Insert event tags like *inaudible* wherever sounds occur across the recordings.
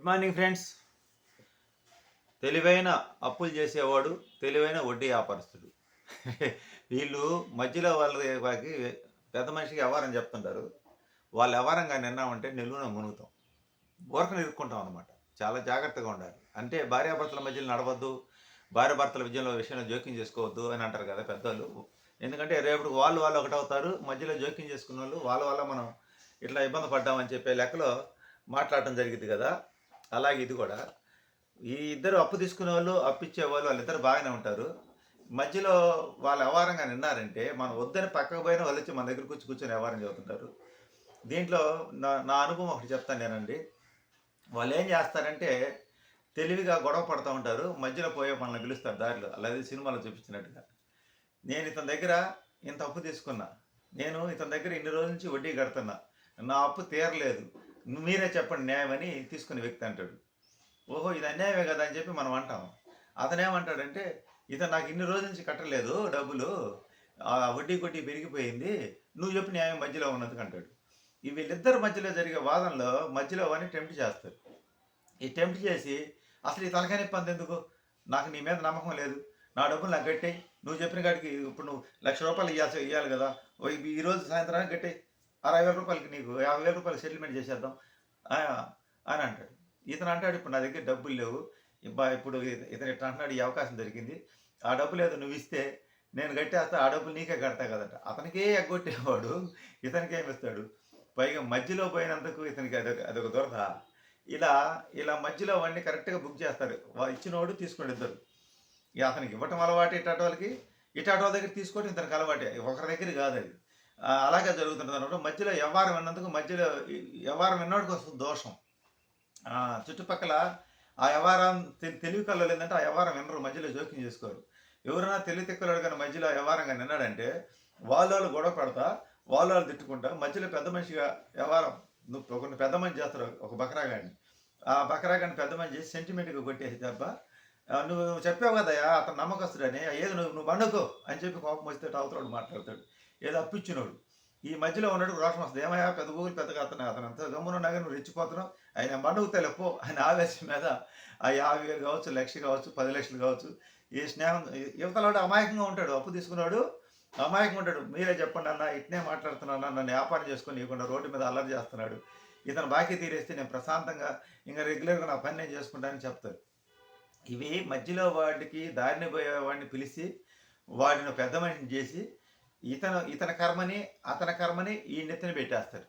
Good morning friends తెలివైన అప్పులు చేసేవాడు తెలివైన వడ్డీ వ్యాపారస్తుడు. *laughs* వీళ్ళు మధ్యలో వాళ్ళకి పెద్ద మనిషికి వ్యవహారం చెప్తుంటారు. వాళ్ళు వ్యవహారంగా నిన్నామంటే నిలువున మునుగుతాం. ఊరకను ఇరుక్కుంటాం అనమాట చాలా జాగ్రత్తగా ఉండాలి. అంటే భార్యాభర్తల మధ్యలో నడవద్దు భార్య భర్తల విజయంలో విషయంలో జోక్యం చేసుకోవద్దు అని అంటారు కదా పెద్దలు ఎందుకంటే రేపు వాళ్ళు వాళ్ళు ఒకటవుతారు మధ్యలో జోక్యం చేసుకున్న వాళ్ళు వాళ్ళ వల్ల మనం ఇట్లా ఇబ్బంది పడ్డామని చెప్పే లెక్కలో మాట్లాడటం జరిగింది కదా. అలాగే ఇది కూడా. ఈ ఇద్దరు అప్పు తీసుకునే వాళ్ళు అప్పు ఇచ్చే వాళ్ళు వాళ్ళిద్దరు బాగానే ఉంటారు. మధ్యలో వాళ్ళు వ్యవహారంగా నిన్నారంటే మనం వద్దని పక్కకు పోయిన వాళ్ళు వచ్చి మన దగ్గరకు వచ్చి కూర్చొని వ్యవహారం చదువుతుంటారు దీంట్లో నా నా అనుభవం ఒకటి చెప్తాను నేనండి. వాళ్ళు ఏం చేస్తారంటే తెలివిగా గొడవ పడుతూ ఉంటారు. మధ్యలో పోయే మనల్ని పిలుస్తారు దారిలో. అలాగే సినిమాలో చూపించినట్టుగా. నేను ఇతని దగ్గర ఇంత అప్పు తీసుకున్నా. నేను ఇతని దగ్గర ఇన్ని రోజుల నుంచి వడ్డీ కడుతున్నా. నా అప్పు తీరలేదు. మీరే చెప్పండి న్యాయమని తీసుకునే వ్యక్తి అంటాడు. ఓహో ఇది అన్యాయమే కదా అని చెప్పి మనం అంటాం. అతను ఏమంటాడంటే ఇతను నాకు ఇన్ని రోజుల నుంచి కట్టలేదు డబ్బులు వడ్డీ కొట్టి పెరిగిపోయింది నువ్వు చెప్పి న్యాయం మధ్యలో ఉన్నందుకు అంటాడు. ఈ వీళ్ళిద్దరి మధ్యలో జరిగే వాదనలో మధ్యలో అవన్నీ టెంప్ట్ చేస్తారు. ఈ టెంప్ట్ చేసి అసలు ఈ తలకాయ నొప్పి ఎందుకు? నాకు నీ మీద నమ్మకం లేదు. నా డబ్బులు నాకు కట్టే. నువ్వు చెప్పిన కాడికి ఇప్పుడు నువ్వు లక్ష రూపాయలు ఇవ్వాల్సి ఇవ్వాలి కదా. ఓ ఈ- ఈ రోజు సాయంత్రానికి కట్టే. అరవై వేల రూపాయలకి నీకు యాభై వేల రూపాయలు సెటిల్మెంట్ చేసేద్దాం. అని అంటాడు. ఇతను అంటాడు ఇప్పుడు నా దగ్గర డబ్బులు లేవు. ఇబ్బా ఇప్పుడు ఇతను ఇట్లా అంటున్నాడు ఈ అవకాశం దొరికింది. ఆ డబ్బులు ఏదో నువ్వు ఇస్తే నేను కట్టేస్తా ఆ డబ్బులు నీకే కడతా కదట. అతనికే ఎగ్గొట్టేవాడు ఇతనికి ఏమిస్తాడు పైగా మధ్యలో పోయినందుకు ఇతనికి అదొక అదొక దొరద. ఇలా ఇలా మధ్యలో అవన్నీ కరెక్ట్గా బుక్ చేస్తారు. వా- ఇచ్చినోడు తీసుకుని ఇద్దరు. అతనికి ఇవ్వటం అలవాటు ఇటాటి వాళ్ళకి ఇటాటి వాళ్ళ దగ్గర తీసుకోవడం ఇతనికి అలవాటే. ఒకరి దగ్గర కాదు అది. అలాగే జరుగుతుంటుంది అనమాట మధ్యలో వ్యవహారం విన్నందుకు మధ్యలో వ్యవహారం విన్నోడికి వస్తుంది దోషం. చుట్టుపక్కల ఆ వ్యవహారం తెలివి కళ్ళు ఏంటంటే ఆ వ్యవహారం వినరు మధ్యలో జోక్యం చేసుకోరు. ఎవరైనా తెలివి తిక్కలాడు కానీ మధ్యలో వ్యవహారంగా నిన్నాడంటే వాళ్ళు వాళ్ళు గొడవ పడతా వాళ్ళు వాళ్ళు తిట్టుకుంటా మధ్యలో పెద్ద మనిషిగా వ్యవహారం నువ్వు ఒక పెద్ద మనిషి చేస్తారు ఒక బకరాగాడిని. ఆ బకరాగాడిని పెద్ద మనిషి చేసి సెంటిమెంట్గా కొట్టేసి తప్ప నువ్వు చెప్పావు కదయ్యా అతను నమ్మకస్తుడని ఏది నువ్వు నువ్వు పండుకో అని చెప్పి కోపం వస్తే అవతలడు మాట్లాడతాడు. ఏదో అప్పిచ్చినోడు. ఈ మధ్యలో ఉన్నాడు రోషం వస్తుంది. ఏమయ్యా పెద్ద ఊరు పెద్దగా అతను అతను అంత గమ్మున కానీ నువ్వు రెచ్చిపోతున్నావు. ఆయన మండుగుతాయి పో. ఆయన ఆవేశం మీద ఆ యాభై వేలు కావచ్చు లక్ష కావచ్చు పది లక్షలు కావచ్చు ఈ స్నేహం యువతలాడు అమాయకంగా ఉంటాడు అప్పు తీసుకున్నాడు అమాయకంగా ఉంటాడు. మీరే చెప్పండి అన్న ఇట్నే మాట్లాడుతున్నాను నన్ను వ్యాపారం చేసుకొని ఇవ్వకుండా రోడ్డు మీద అల్లరి చేస్తున్నాడు. ఇతను బాకీ తీరేస్తే నేను ప్రశాంతంగా ఇంకా రెగ్యులర్గా నా పని నేను చేసుకుంటానని చెప్తారు ఇవి మధ్యలో వాడికి దారిని పోయే వాడిని పిలిచి వాడిని పెద్ద మనిషిని చేసి ఇతను ఇతని కర్మని అతని కర్మని ఈ నెత్తిని పెట్టేస్తారు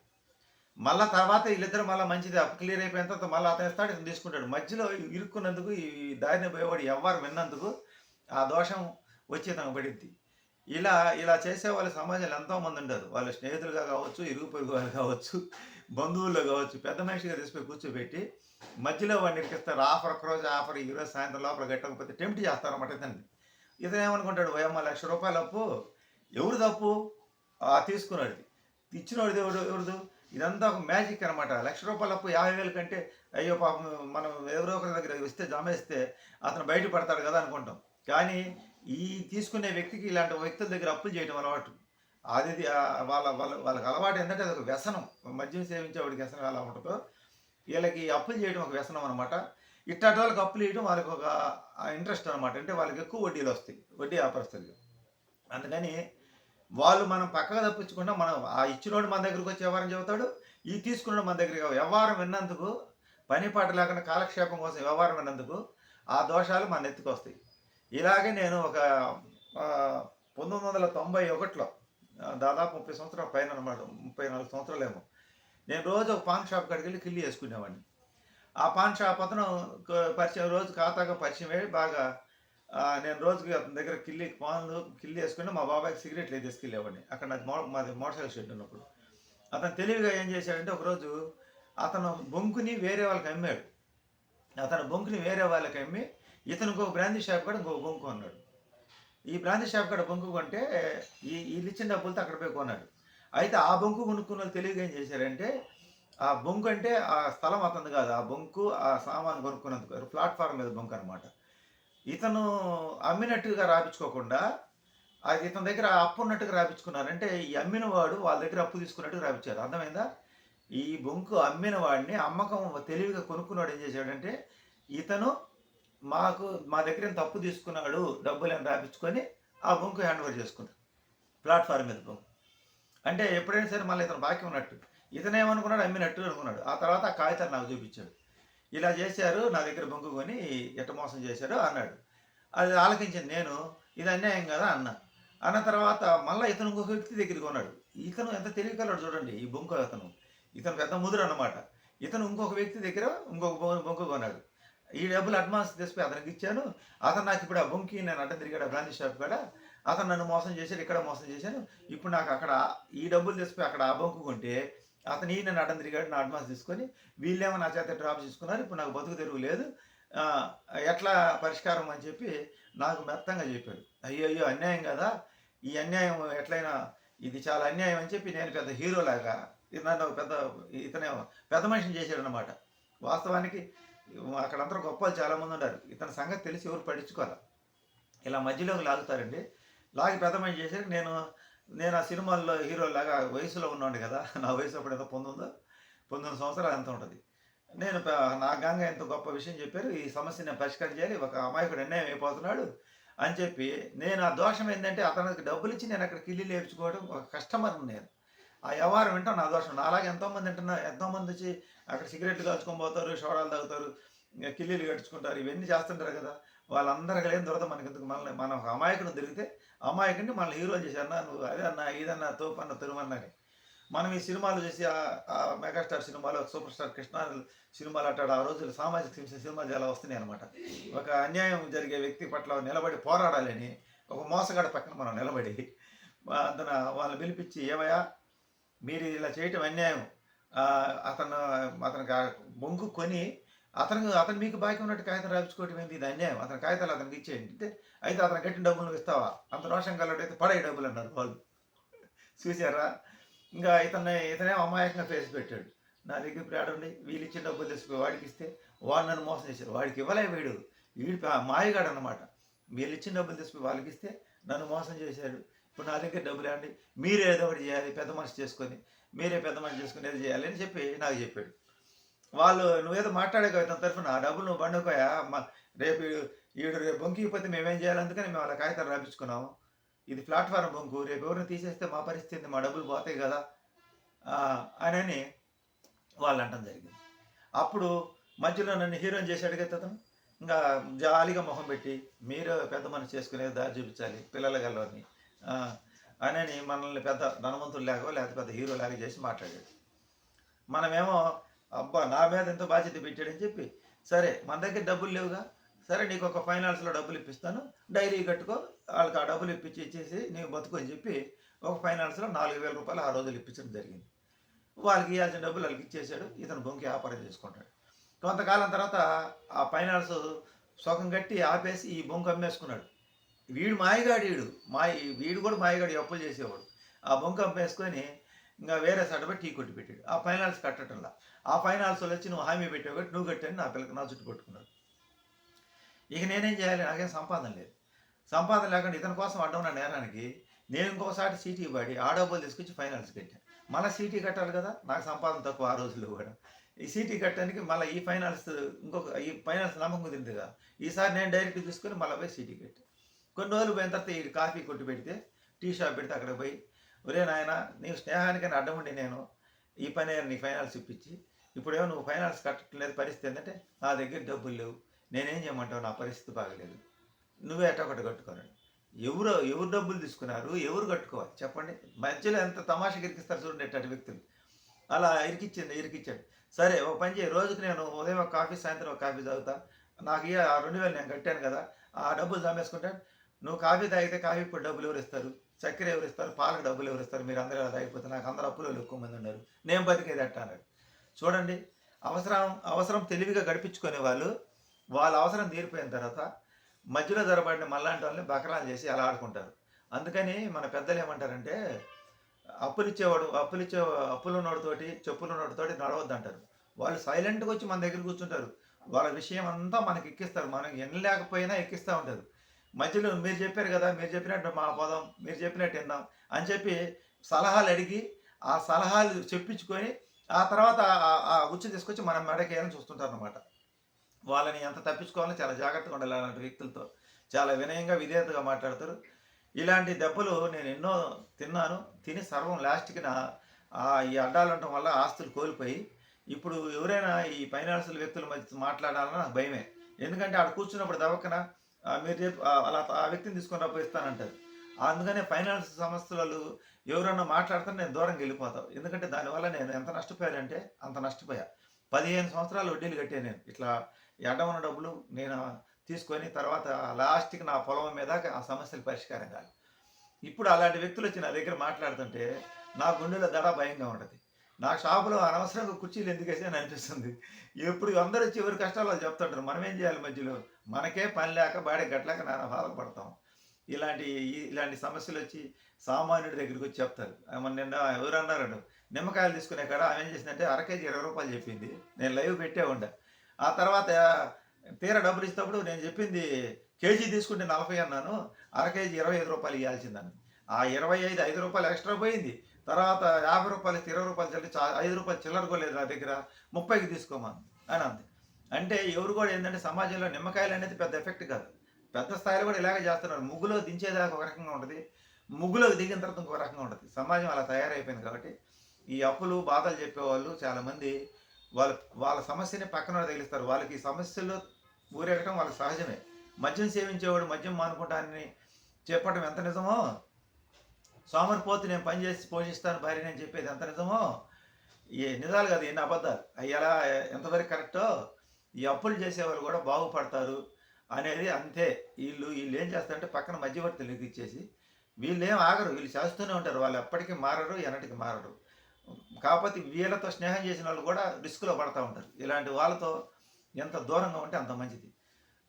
మళ్ళా తర్వాత వీళ్ళిద్దరు మళ్ళీ మంచిది క్లియర్ అయిపోయిన తర్వాత మళ్ళీ అతను ఇస్తాడు ఇతను తీసుకుంటాడు. మధ్యలో ఇరుక్కున్నందుకు ఈ దారిని పోయేవాడు ఎవ్వరు విన్నందుకు ఆ దోషం వచ్చి ఇతను పడింది ఇలా ఇలా చేసే వాళ్ళ సమాజంలో ఎంతోమంది ఉండదు వాళ్ళ స్నేహితులుగా కావచ్చు ఇరుగు పొరుగు వాళ్ళు కావచ్చు బంధువుల్లో కావచ్చు పెద్ద మనిషిగా తీసుకుని కూర్చోబెట్టి మధ్యలో వాడిని ఇరికిస్తారు. ఆఫర్ ఒక రోజు ఆఫర్ ఈ రోజు సాయంత్రం లోపల కట్టకపోతే టెంప్ట్ చేస్తారన్నమాట ఇతన్ని. ఇతను ఏమనుకుంటాడు? ఓయమ్మ లక్ష రూపాయలు అప్పు. ఎవరు తప్పు? ఆ తీసుకున్నాడు ఇచ్చినోడిది ఎవడు ఎవరిదు? ఇదంతా ఒక మ్యాజిక్ అనమాట లక్ష రూపాయల అప్పు యాభై వేల కంటే అయ్యో పాపం మనం ఎవరో ఒకరి దగ్గర ఇస్తే జమేస్తే అతను బయటపడతాడు కదా అనుకుంటాం. కానీ ఈ తీసుకునే వ్యక్తికి ఇలాంటి వ్యక్తుల దగ్గర అప్పులు చేయడం అలవాటు. అది వాళ్ళ వాళ్ళ వాళ్ళకి అలవాటు ఏంటంటే అది ఒక వ్యసనం. మద్యం సేవించేవాడికి వ్యసనం ఎలా ఉంటుందో వీళ్ళకి అప్పులు చేయడం ఒక వ్యసనం అనమాట ఇట్లాంటి వాళ్ళకి అప్పులు చేయడం వాళ్ళకి ఒక ఇంట్రెస్ట్ అనమాట అంటే వాళ్ళకి ఎక్కువ వడ్డీలు వస్తాయి వడ్డీ వ్యాపారస్తులు అందుకని వాళ్ళు మనం పక్కగా తప్పించకుండా మనం ఆ ఇచ్చినోడు మన దగ్గరకు వచ్చి వ్యవహారం చెబుతాడు? ఈ తీసుకున్నాడు మన దగ్గర వ్యవహారం విన్నందుకు పని పాట లేకుండా కాలక్షేపం కోసం వ్యవహారం విన్నందుకు ఆ దోషాలు మన ఎత్తుకొస్తాయి ఇలాగే నేను ఒక పంతొమ్మిది వందల తొంభై ఒకటిలో దాదాపు ముప్పై సంవత్సరాల పైన అనమాట ముప్పై నాలుగు సంవత్సరాలేమో నేను రోజు ఒక పాన్ షాప్ కాడికి వెళ్ళి కిల్లి వేసుకునేవాడిని. ఆ పాన్ షాప్ అతను పరిచయం రోజు ఖాతాగా పరిచయం అయ్యి బాగా నేను రోజుకి అతని దగ్గర కిల్లి పాన్లు కిల్లి వేసుకుని మా బాబాయ్కి సిగరెట్లు అయితే తీసుకెళ్ళేవాడిని అక్కడ నాది మో మాది మోటార్ సైకిల్ షెడ్ ఉన్నప్పుడు. అతను తెలివిగా ఏం చేశాడంటే ఒకరోజు అతను బొంకుని వేరే వాళ్ళకి అమ్మాడు. అతను బొంకుని వేరే వాళ్ళకి అమ్మి ఇతను ఇంకో బ్రాందీ షాప్ కూడా ఇంకో బొంకు అన్నాడు ఈ బ్రాందీ షాప్ కూడా బొంకు కొంటే ఈ వీళ్ళు ఇచ్చిన డబ్బులతో అక్కడ పోయి కొన్నాడు. అయితే ఆ బొంకు కొనుక్కున్న వాళ్ళు తెలివిగా ఏం చేశారంటే ఆ బొంకు అంటే ఆ స్థలం అతను కాదు. ఆ బొంకు ఆ సామాన్ కొనుక్కున్నందుకు ప్లాట్ఫామ్ మీద బొంకు అనమాట ఇతను అమ్మినట్టుగా రాపించుకోకుండా అది ఇతని దగ్గర అప్పు ఉన్నట్టుగా రాపించుకున్నారంటే ఈ అమ్మిన వాడు వాళ్ళ దగ్గర అప్పు తీసుకున్నట్టుగా రాపించారు. అర్థమైందా? ఈ బొంకు అమ్మిన వాడిని అమ్మకం తెలివిగా కొనుక్కున్నాడు ఏం చేశాడంటే ఇతను మాకు మా దగ్గర ఏం తప్పు తీసుకున్నాడు డబ్బులు అని రాపించుకొని ఆ బొంకు హ్యాండ్ ఓవర్ చేసుకున్నాడు ప్లాట్ఫామ్ మీద బొంకు. అంటే ఎప్పుడైనా సరే మళ్ళీ ఇతను బాకీ ఉన్నట్టు. ఇతనేమనుకున్నాడు అమ్మినట్టు అనుకున్నాడు. ఆ తర్వాత ఆ కాగితాలు నాకు చూపించాడు. ఇలా చేశారు నా దగ్గర బొంకు కొని ఎట్ట మోసం చేశారు అన్నాడు. అది ఆలకించింది నేను ఇది అన్యాయం కదా అన్న. అన్న తర్వాత మళ్ళీ ఇతను ఇంకొక వ్యక్తి దగ్గరికి కొన్నాడు ఇతను ఎంత తెలియగలడు చూడండి ఈ బొంకు అతను. ఇతను పెద్ద ముదురు అన్నమాట. ఇతను ఇంకొక వ్యక్తి దగ్గర ఇంకొక బొ- బొంకు కొన్నాడు. ఈ డబ్బులు అడ్వాన్స్ తెచ్చిపోయి అతనికి ఇచ్చాను. అతను నాకు ఇప్పుడు ఆ బొంకి నేను అడ్డం తిరిగాడు బ్రాంచ్ షాప్ కాడ. అతను నన్ను మోసం చేశాడు ఇక్కడ మోసం చేశాను. ఇప్పుడు నాకు అక్కడ ఈ డబ్బులు తెచ్చిపోయి అక్కడ ఆ బొంకు కొంటే అతను ఈయన నన్ను అడ్డం తిరిగాడు నా అడ్వాన్స్ తీసుకొని వీళ్ళేమో నా చేత డ్రాప్ చేసుకున్నారు. ఇప్పుడు నాకు బతుకు తెరువు లేదు. ఎట్లా పరిష్కారం అని చెప్పి నాకు మెత్తంగా చెప్పాడు. అయ్యో అయ్యో అన్యాయం కదా. ఈ అన్యాయం ఎట్లయినా ఇది చాలా అన్యాయం అని చెప్పి నేను పెద్ద హీరోలాగా నన్ను ఒక పెద్ద ఇతనే పెద్ద మనిషిని చేశాడు అనమాట వాస్తవానికి అక్కడంతా గొప్పలు చాలామంది ఉన్నారు. ఇతని సంగతి తెలిసి ఎవరు పట్టించుకోవాలి? ఇలా మధ్యలోకి లాగుతారండి. లాగి పెద్ద మనిషి చేశారు నేను నేను ఆ సినిమాల్లో హీరో లాగా వయసులో ఉన్నాడు కదా నా వయసు అప్పుడు ఎంత పొందుందో పంతొమ్మిది సంవత్సరాలు ఎంత ఉంటుంది. నేను నా గంగ ఎంత గొప్ప విషయం చెప్పారు ఈ సమస్యని నేను పరిష్కారం చేయాలి ఒక అమాయకుడు అన్యాయం అయిపోతున్నాడు అని చెప్పి నేను ఆ దోషం ఏంటంటే అతనికి డబ్బులు ఇచ్చి నేను అక్కడ కిల్లి లేపించుకోవడం ఒక కస్టమర్ నేను. ఆ వ్యవహారం వింటాం నా దోషం. నాలాగే ఎంతోమంది వింటున్నారు ఎంతోమంది వచ్చి అక్కడ సిగరెట్లు కాల్చుకొని పోతారు షోడాలు తాగుతారు కిల్లీలు కట్టుకుంటారు ఇవన్నీ చేస్తుంటారు కదా. వాళ్ళందరూ ఏం దొరకదు మనకి ఎందుకు? మనల్ని మనం ఒక అమాయకుడు దొరికితే అమాయకుడిని మనల్ని హీరో చేసి అన్నా నువ్వు అదే అన్నా ఇదన్నా తోపన్న తిరుమన్నని మనం ఈ సినిమాలు చేసి ఆ- మెగాస్టార్ సినిమాలో సూపర్ స్టార్ కృష్ణ సినిమాలు అంటాడు ఆ రోజులు సామాజిక సినిమాలు చాలా వస్తున్నాయి అనమాట ఒక అన్యాయం జరిగే వ్యక్తి పట్ల నిలబడి పోరాడాలని ఒక మోసగాడ పక్కన మనం నిలబడి అతను వాళ్ళని పిలిపించి ఏమయ్యా మీరు ఇలా చేయటం అన్యాయం. అతను అతనికి ఆ బొంగు కొని అతను అతను మీకు బాకీ ఉన్నట్టు కాగితం రాపించుకోవటం ఏంటి ఇది అన్యాయం. అతని కాగితాలు అతనికి ఇచ్చేయండి. అంటే అయితే అతను కట్టిన డబ్బులు ఇస్తావా? అంత రోషం కలడైతే పడే డబ్బులు అన్నారు వాళ్ళు. చూసారా ఇంకా ఇతన్ని ఇతనే అమాయకంగా ఫేస్ పెట్టాడు. నా దగ్గర ఇప్పుడు ఆడండి వీళ్ళు ఇచ్చిన డబ్బులు తెచ్చిపోయి వాడికి ఇస్తే. వాడు నన్ను మోసం చేశారు వాడికి ఇవ్వలే వీడు. వీడు మాయగాడు అనమాట వీళ్ళు ఇచ్చిన డబ్బులు తెచ్చిపోయి వాళ్ళకి ఇస్తే నన్ను మోసం చేశాడు. ఇప్పుడు నా దగ్గర డబ్బులు అండి మీరే ఏదో ఒకటి చేయాలి పెద్ద మనిషి చేసుకొని మీరే పెద్ద మనిషి చేసుకుని ఏదో చేయాలి అని చెప్పి నాకు చెప్పాడు. వాళ్ళు నువ్వేదో మాట్లాడే కదా తన తరఫున ఆ డబ్బులు నువ్వు పండుకోయా? మా- రేపు ఈడు- ఈడు రేపు బొంకిపోతే మేమేం చేయాలి? అందుకని మేము అలా కాగితాలు రాపించుకున్నాము. ఇది ప్లాట్ఫారం బొంకు రేపు ఎవరిని తీసేస్తే మా పరిస్థితి మా డబ్బులు పోతాయి కదా? అని వాళ్ళు అంటం జరిగింది. అప్పుడు మధ్యలో నన్ను హీరోయిన్ చేశాడు కదా అతను. ఇంకా జాలీగా మొహం పెట్టి మీరు పెద్ద మనసు చేసుకునే దారి చూపించాలి పిల్లల గల్లని. అని మనల్ని పెద్ద ధనవంతులు లేక లేకపోతే పెద్ద హీరో లాగా చేసి మాట్లాడాడు. మనమేమో అబ్బా నా మీద ఎంత బాధ్యత పెట్టాడని చెప్పి సరే మన దగ్గర డబ్బులు లేవుగా సరే నీకు ఒక ఫైనాన్స్లో డబ్బులు ఇప్పిస్తాను డైరీ కట్టుకో వాళ్ళకి ఆ డబ్బులు ఇప్పించి ఇచ్చేసి నీవు బతుకు అని చెప్పి ఒక ఫైనాన్స్లో నాలుగు వేల రూపాయలు ఆ రోజులు ఇప్పించడం జరిగింది. వాళ్ళకి ఇవ్వాల్సిన డబ్బులు వాళ్ళకి ఇచ్చేసాడు ఇతను బొంకి వ్యాపారం చేసుకుంటాడు. కొంతకాలం తర్వాత ఆ ఫైనాన్స్ సుఖం కట్టి ఆపేసి ఈ బొంకు అమ్మేసుకున్నాడు. వీడు మాయగాడు వీడు. మాయ వీడు కూడా మాయగాడు అప్పులు చేసేవాడు. ఆ బొంకు అమ్మేసుకొని ఇంకా వేరే సడబెట్టి టీ కొట్టి పెట్టాడు. ఆ ఫైనాన్స్ కట్టడంలా. ఆ ఫైనాన్స్ వచ్చి నువ్వు హామీ పెట్టావు కాబట్టి నువ్వు కట్టని నా పిల్లకి నా చుట్టూ పట్టుకున్నాడు. ఇక నేనేం చేయాలి? నాకేం సంపాదన లేదు. సంపాదన లేకుండా ఇతని కోసం అడ్డం నా నేరానికి నేను ఇంకోసారి సీటీ పడి ఆ డబ్బులు తీసుకొచ్చి ఫైనాన్స్ కట్టాను. మళ్ళీ సీటీ కట్టాలి కదా? నాకు సంపాదన తక్కువ ఆ రోజుల్లో కూడా. ఈ సీటీ కట్టడానికి మళ్ళీ ఈ ఫైనాన్స్ ఇంకొక ఈ ఫైనాన్స్ నమ్మకం కుదిరింది కదా ఈసారి నేను డైరెక్ట్ తీసుకొని మళ్ళీ పోయి సీటీ కట్టాను. కొన్ని రోజులు పోయిన తర్వాత ఈ కాఫీ కొట్టి పెడితే టీ షాప్ పెడితే అక్కడ పోయి ఒరే నాయన నీవు స్నేహానికైనా అడ్డం ఉండి నేను ఈ పని నీ ఫైనాన్స్ ఇప్పించి ఇప్పుడేమో నువ్వు ఫైనాన్స్ కట్టలేదు పరిస్థితి ఏంటంటే నా దగ్గర డబ్బులు లేవు నేనేం చేయమంటావు? నా పరిస్థితి బాగలేదు. నువ్వే ఎట్ట ఒకటి కట్టుకోనండి ఎవరు ఎవరు డబ్బులు తీసుకున్నారు ఎవరు కట్టుకోవాలి? చెప్పండి. మధ్యలో ఎంత తమాషా ఇరికిస్తారు చూడండి ఎట్టటి వ్యక్తులు. అలా ఇరికిచ్చింది ఇరికిచ్చాడు. సరే ఒక పని చేయి. రోజుకి నేను ఉదయం ఒక కాఫీ సాయంత్రం ఒక కాఫీ తాగుతా. నాకు ఇక ఆ రెండు వేలు నేను కట్టాను కదా ఆ డబ్బులు దామేసుకుంటాను నువ్వు కాఫీ తాగితే కాఫీ ఇప్పుడు డబ్బులు ఎవరు ఇస్తారు? చక్కెర ఎవరు ఇస్తారు? పాలకు డబ్బులు ఎవరు ఇస్తారు? మీరు అందరూ అలా తాగిపోతే నాకు అందరు అప్పులు ఎక్కువ మంది ఉన్నారు. నేను బతికేది అట్ట అన్నాడు. చూడండి అవసరం అవసరం తెలివిగా గడిపించుకునే వాళ్ళు వాళ్ళ అవసరం తీరిపోయిన తర్వాత మధ్యలో జరబడిన మళ్ళాంటి వాళ్ళని బకరాలు చేసి అలా ఆడుకుంటారు. అందుకని మన పెద్దలు ఏమంటారంటే అప్పులు ఇచ్చేవాడు అప్పులు ఇచ్చే అప్పులు ఉన్నోడితోటి చెప్పులు ఉన్నోడితోటి నడవద్దు అంటారు. వాళ్ళు సైలెంట్గా వచ్చి మన దగ్గర కూర్చుంటారు. వాళ్ళ విషయం అంతా మనకి ఎక్కిస్తారు. మనం ఎన్ని లేకపోయినా ఎక్కిస్తూ ఉంటారు. మధ్యలో మీరు చెప్పారు కదా మీరు చెప్పినట్టు మా పదం మీరు చెప్పినట్టు విందాం అని చెప్పి సలహాలు అడిగి ఆ సలహాలు చెప్పించుకొని ఆ తర్వాత ఆ- ఆ ఉచ్చు తీసుకొచ్చి మనం మెడకేయాలని చూస్తుంటారు అనమాట వాళ్ళని ఎంత తప్పించుకోవాలో చాలా జాగ్రత్తగా ఉండాలి అలాంటి వ్యక్తులతో. చాలా వినయంగా విధేయతగా మాట్లాడతారు. ఇలాంటి దెబ్బలు నేను ఎన్నో తిన్నాను. తిని సర్వం లాస్ట్కి నా ఈ అడ్డాలు ఉండటం వల్ల ఆస్తులు కోల్పోయి ఇప్పుడు ఎవరైనా ఈ ఫైనాన్షియల్ వ్యక్తుల మధ్య మాట్లాడాలన్నా నాకు భయమే. ఎందుకంటే ఆడ కూర్చున్నప్పుడు దవక్కన మీరు చెప్పి అలా ఆ వ్యక్తిని తీసుకొని రప్పు అందుకనే ఫైనాన్స్ సంస్థలు ఎవరన్నా మాట్లాడితే నేను దూరంగా వెళ్ళిపోతావు. ఎందుకంటే దానివల్ల నేను ఎంత నష్టపోయానంటే అంత నష్టపోయా. పదిహేను సంవత్సరాలు వడ్డీలు కట్టాను నేను. ఇట్లా ఈ ఉన్న డబ్బులు నేను తీసుకొని తర్వాత లాస్ట్కి నా పొలం మీద ఆ సమస్యలు పరిష్కారం కాదు. ఇప్పుడు అలాంటి వ్యక్తులు వచ్చి నా దగ్గర మాట్లాడుతుంటే నా గుండెలో దడ భయంగా ఉంటుంది. నా షాపులో అనవసరంగా కుర్చీలు ఎందుకు వేసాయని అనిపిస్తుంది. ఎప్పుడు అందరూ వచ్చి ఎవరి కష్టాలు చెప్తుంటారు మనం ఏం చేయాలి మధ్యలో? మనకే పని లేక బాడే గట్లేక నాన్న బాధపడతాం. ఇలాంటి ఇలాంటి సమస్యలు వచ్చి సామాన్యుడి దగ్గరికి వచ్చి చెప్తారు. మన నిన్న ఎవరు అన్నారండు? నిమ్మకాయలు తీసుకునే కాడ ఆమె ఏం చేసిందంటే అర కేజీ ఇరవై రూపాయలు చెప్పింది. నేను లైవ్ పెట్టే ఉండే. ఆ తర్వాత తీర డబ్బులు ఇచ్చినప్పుడు నేను చెప్పింది కేజీ తీసుకుంటే నలభై అన్నాను అర కేజీ ఇరవై ఐదు రూపాయలు ఇవ్వాల్సిందని ఆ ఇరవై ఐదు ఐదు రూపాయలు ఎక్స్ట్రా పోయింది. తర్వాత యాభై రూపాయలు ఇరవై రూపాయలు చెల్లి ఐదు రూపాయలు చిల్లర కొలేదు నా దగ్గర. ముప్పైకి తీసుకోమని అని అంది. అంటే ఎవరు కూడా ఏంటంటే సమాజంలో నిమ్మకాయలు అనేది పెద్ద ఎఫెక్ట్ కాదు. పెద్ద స్థాయిలో కూడా ఇలాగే చేస్తున్నారు. ముగ్గులో దించేదాకా ఒక రకంగా ఉంటుంది. ముగ్గులోకి దిగిన తర్వాత ఇంకో రకంగా ఉంటుంది. సమాజం అలా తయారైపోయింది కాబట్టి ఈ అప్పులు బాధలు చెప్పేవాళ్ళు చాలామంది వాళ్ళ వాళ్ళ సమస్యని పక్కన తగిలిస్తారు. వాళ్ళకి ఈ సమస్యలు ఊరేగటం వాళ్ళకి సహజమే. మద్యం సేవించేవాడు మద్యం మానుకుంటానని చెప్పడం ఎంత నిజమో సోమరిపోతు నేను పనిచేసి పోషిస్తాను భార్య నేను చెప్పేది ఎంత నిజమో? ఏ నిజాలు కాదు ఎన్ని అబద్ధాలు. అవి ఎలా ఎంతవరకు కరెక్టో ఈ అప్పులు చేసేవాళ్ళు కూడా బాగుపడతారు అనేది అంతే. వీళ్ళు వీళ్ళు ఏం చేస్తారంటే పక్కన మధ్యవర్తులు ఇచ్చేసి వీళ్ళు ఏం ఆగరు వీళ్ళు చేస్తూనే ఉంటారు. వాళ్ళు ఎప్పటికీ మారరు ఎన్నటికి మారరు. కాకపోతే వీళ్ళతో స్నేహం చేసిన వాళ్ళు కూడా రిస్క్లో పడతా ఉంటారు. ఇలాంటి వాళ్ళతో ఎంత దూరంగా ఉంటే అంత మంచిది.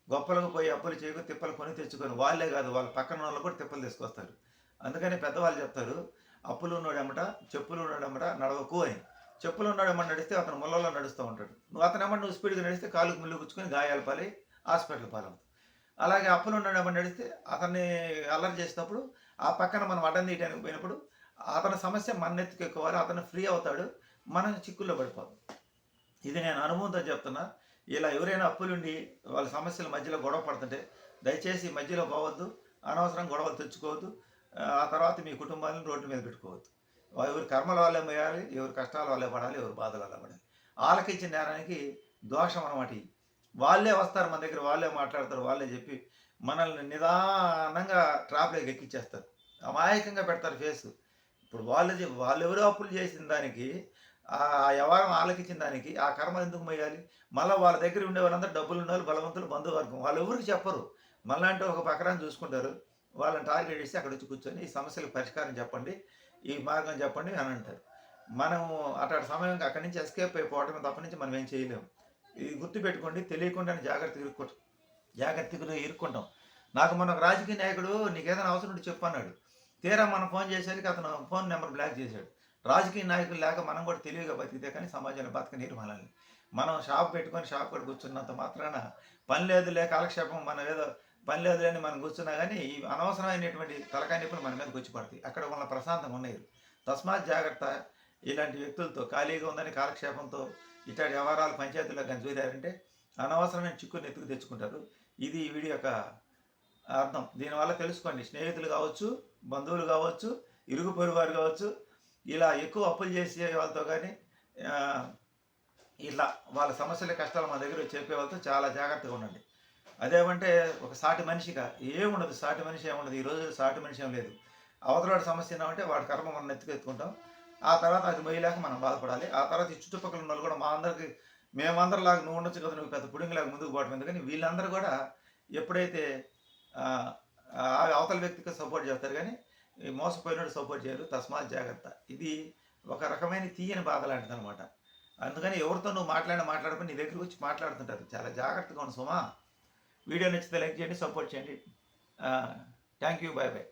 గొప్పలకు పోయి అప్పులు చేయకు తిప్పలు కొని తెచ్చుకొని వాళ్ళే కాదు వాళ్ళ పక్కన వాళ్ళు కూడా తిప్పలు తీసుకొస్తారు. అందుకని పెద్దవాళ్ళు చెప్తారు అప్పులు ఉన్నాడమ్మట చెప్పులు ఉన్నాడమ్మట నడవకు అని. చెప్పులు ఉన్నాడమ్మ నడిస్తే అతను ముళ్ళలో నడుస్తూ ఉంటాడు. నువ్వు అతను ఏమన్నా నువ్వు స్పీడ్గా నడిస్తే కాలుకు ముళ్ళు గుచ్చుకొని గాయాలు పాలి హాస్పిటల్ పాలవుతావు. అలాగే అప్పులు ఉన్నాడమ్మని నడిస్తే అతన్ని అల్లరి చేసినప్పుడు ఆ పక్కన మనం అడ్డం తీయడానికి పోయినప్పుడు అతని సమస్య మన ఎత్తుకెక్కువాలి అతను ఫ్రీ అవుతాడు మనం చిక్కుల్లో పడిపోతాం. ఇది నేను అనుభవంతో చెప్తున్నా. ఇలా ఎవరైనా అప్పులుండి వాళ్ళ సమస్యల మధ్యలో గొడవ పడుతుంటే దయచేసి మధ్యలో పోవద్దు అనవసరం గొడవలు తెచ్చుకోవద్దు. ఆ తర్వాత మీ కుటుంబాన్ని రోడ్డు మీద పెట్టుకోవద్దు. ఎవరి కర్మల వాళ్ళే మోయాలి ఎవరి కష్టాల వాళ్ళే పడాలి ఎవరి బాధల వాళ్ళే పడాలి. వాళ్ళకి ఇచ్చిన నేరానికి దోషం అనమాట వాళ్ళే వస్తారు మన దగ్గర వాళ్ళే మాట్లాడతారు వాళ్ళే చెప్పి మనల్ని నిదానంగా ట్రాప్లోకి ఎక్కించేస్తారు అమాయకంగా పెడతారు ఫేస్. ఇప్పుడు వాళ్ళు వాళ్ళు ఎవరో అప్పులు చేసిన దానికి ఆ వ్యవహారం ఆలకించిన దానికి ఆ కర్మ ఎందుకు మొయ్యాలి మళ్ళీ వాళ్ళ దగ్గర ఉండే వాళ్ళందరూ డబ్బులు ఉన్న వాళ్ళు బలవంతులు బంధువర్గం. వాళ్ళు ఎవరికి చెప్పరు? మళ్ళీ ఒక పక్కరాన్ని చూసుకుంటారు వాళ్ళని టార్గెట్ చేసి అక్కడ వచ్చి కూర్చొని ఈ సమస్యలకు పరిష్కారం చెప్పండి ఈ మార్గం చెప్పండి అని అంటారు. మనం అటు సమయం అక్కడి నుంచి ఎస్కేప్ అయిపోవటం తప్ప నుంచి మనం ఏం చేయలేము. ఇది గుర్తుపెట్టుకోండి తెలియకుండానే జాగ్రత్తగా ఇరుక్కుంటాం జాగ్రత్తగా ఇరుక్కుంటాం. నాకు మన ఒక రాజకీయ నాయకుడు నీకు ఏదైనా అవసరం ఉంటే చెప్పు అన్నాడు. తీరా మనం ఫోన్ చేసేసరికి అతను ఫోన్ నెంబర్ బ్లాక్ చేశాడు. రాజకీయ నాయకులు లేక మనం కూడా తెలివిగా బతికితే కానీ సమాజంలో బతకనీరు మనల్ని. మనం షాప్ పెట్టుకొని షాప్ కూడా కూర్చున్నంత మాత్రాన పని లేదు లేక కాలక్షేపం మనం ఏదో పని లేదులే అని మనం కూర్చున్నా కానీ ఈ అనవసరమైనటువంటి తలకాయ నొప్పులు మన మీదకి వచ్చి పడతాయి. అక్కడ ఉన్న ప్రశాంతంగా ఉన్నాయి తస్మాత్ జాగ్రత్త ఇలాంటి వ్యక్తులతో ఖాళీగా ఉందని కాలక్షేపంతో ఇట్లాంటి వ్యవహారాలు పంచాయతీలో కానీ చూడారంటే అనవసరమైన చిక్కుని ఎత్తుకు తెచ్చుకుంటారు. ఇది ఈ వీడియో యొక్క అర్థం. దీనివల్ల తెలుసుకోండి. స్నేహితులు కావచ్చు బంధువులు కావచ్చు ఇరుగు పొరుగు కావచ్చు ఇలా ఎక్కువ అప్పులు చేసే వాళ్ళతో కానీ ఇలా వాళ్ళ సమస్యల కష్టాలు మా దగ్గర చెప్పే వాళ్ళతో చాలా జాగ్రత్తగా ఉండండి. అదేమంటే ఒక సాటి మనిషిగా ఏముండదు సాటి మనిషి ఏముండదు ఈ రోజు సాటి మనిషి ఏం లేదు. అవతలవాడి సమస్య ఏమంటే వాడి కర్మ మనం ఎత్తుకెత్తుకుంటాం ఆ తర్వాత అది మొయ్యలేక మనం బాధపడాలి. ఆ తర్వాత ఈ చుట్టుపక్కల ఉన్న వాళ్ళు కూడా మా అందరికి మేమందరిలాగా నువ్వు ఉండొచ్చు కదా నువ్వు పెద్ద పుడింగిలాగా ముందుకు పోవడం ఎందుకని వీళ్ళందరూ కూడా ఎప్పుడైతే ఆ, అవతల వ్యక్తికి సపోర్ట్ చేస్తారు కానీ ఈ మోసపోయినోడు సపోర్ట్ చేయరు. తస్మాత్ జాగ్రత్త. ఇది ఒక రకమైన తీయని బాధ లాంటిది అనమాట అందుకని ఎవరితో నువ్వు మాట్లాడిన మాట్లాడుకుని నీ దగ్గరికి వచ్చి మాట్లాడుతుంటారు. చాలా జాగ్రత్తగా ఉండు సుమా. వీడియో నచ్చితే లైక్ చేయండి సపోర్ట్ చేయండి. Thank you bye bye